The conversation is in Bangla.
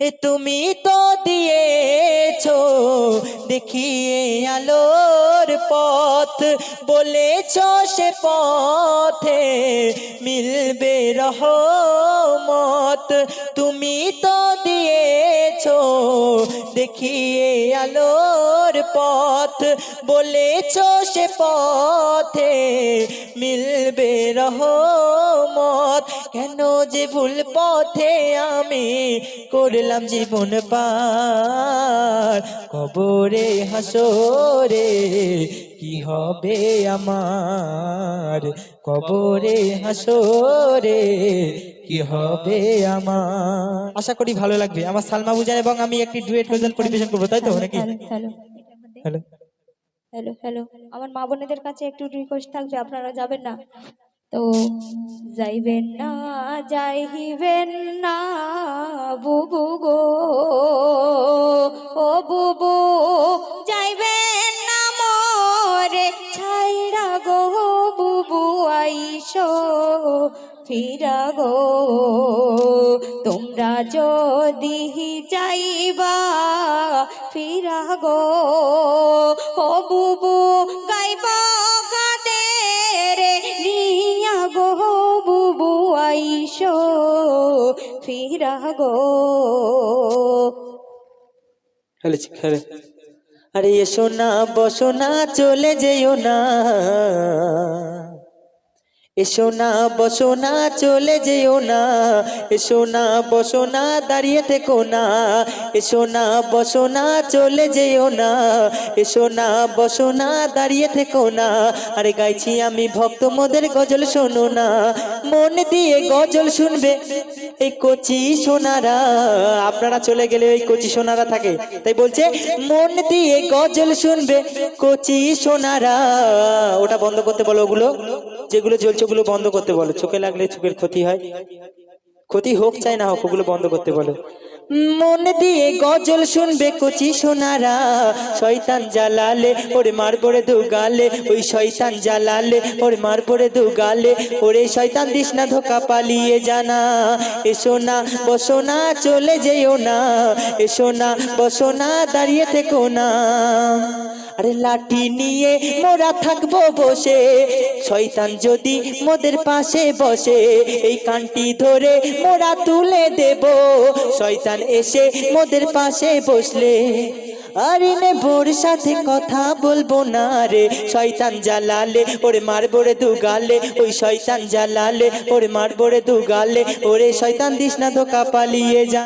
এ তুমি তো দিয়েছ দেখিয়ে আলোর পথ, বলেছ সে পথে মিলবে রহমত। তুমি তো দিয়েছ দেখিয়ে আলোর পথ, বলেছ সে পথে মিলবে রহমত। কেন যে ভুল পথে আমি করলাম জীবন পার? কবরে হাসরে কি হবে আমার? কবরে হাসরে কি হবে আমার? আশা করি ভালো লাগবে। আমার সালমা বুজান এবং আমি একটি ডুয়েট গজল পরিবেশন করব তাই তো নাকি? Hello hello. Hello. Hello hello. আমার মা বোনেদের কাছে একটু রিকোয়েস্ট থাকবে আপনারা যাবেন না? তো যাইবেন না যাইবেন না বুবু গো, ও বুবু যাইবেন না মরে ছাইরা গো, বুবু আইসো, ফিরা গো। তোমরা যদি যাইবা, ফিরা গো, ও বুবু ফিরা আরে এসো না বসো না চলে যেও না। এসো না, বসো না, চলে যেও না। এসো না, বসো না, দাঁড়িয়ে থেকো না। এসো না, বসো না, চলে যেও না। এসো না, বসো না, দাঁড়িয়ে থেকো না। আরে গাইছি আমি ভক্ত, মোদের গজল শোনো না। মন দিয়ে গজল শুনবে এই কচি সোনারা। আপনারা চলে গেলে ওই কচি সোনারা থাকে। তাই বলছে, মন দিয়ে গজল শুনবে কচি সোনারা। ওটা বন্ধ করতে বলো ওগুলো, যেগুলো জ্বলছে ওগুলো বন্ধ করতে বলো। চোখে লাগলে চোখের ক্ষতি হয়। ক্ষতি হোক চাই না হোক, ওগুলো বন্ধ করতে বলো। মন দিয়ে গজল শুনবে কচি সোনারা। শয়তান জ্বালালে, ওরে মার পরে দু গালে ওই শয়তান জ্বালালে, ওরে মার পরে দু গালে ওরে শয়তান দিস না ধোকা পালিয়ে জানা। এসো না, বসো না, চলে যেও না। এসো না, বসো না, দাঁড়িয়ে থেকো না। আরে লাঠি নিয়ে মোরা থাকব বসে। শয়তান যদি মোদের পাশে বসে, এই কানটি ধরে মোরা তুলে দেব। শয়তান এসে মোদের পাশে বসলে, আরে নে বোর সাথে কথা বলব না রে। শয়তান জ্বালালে ওরে মারবো রে দু গালে ওই শয়তান জ্বালালে ওরে মারবো রে দু গালে ওরে শয়তান দিস না ধোকা পালিয়ে যা।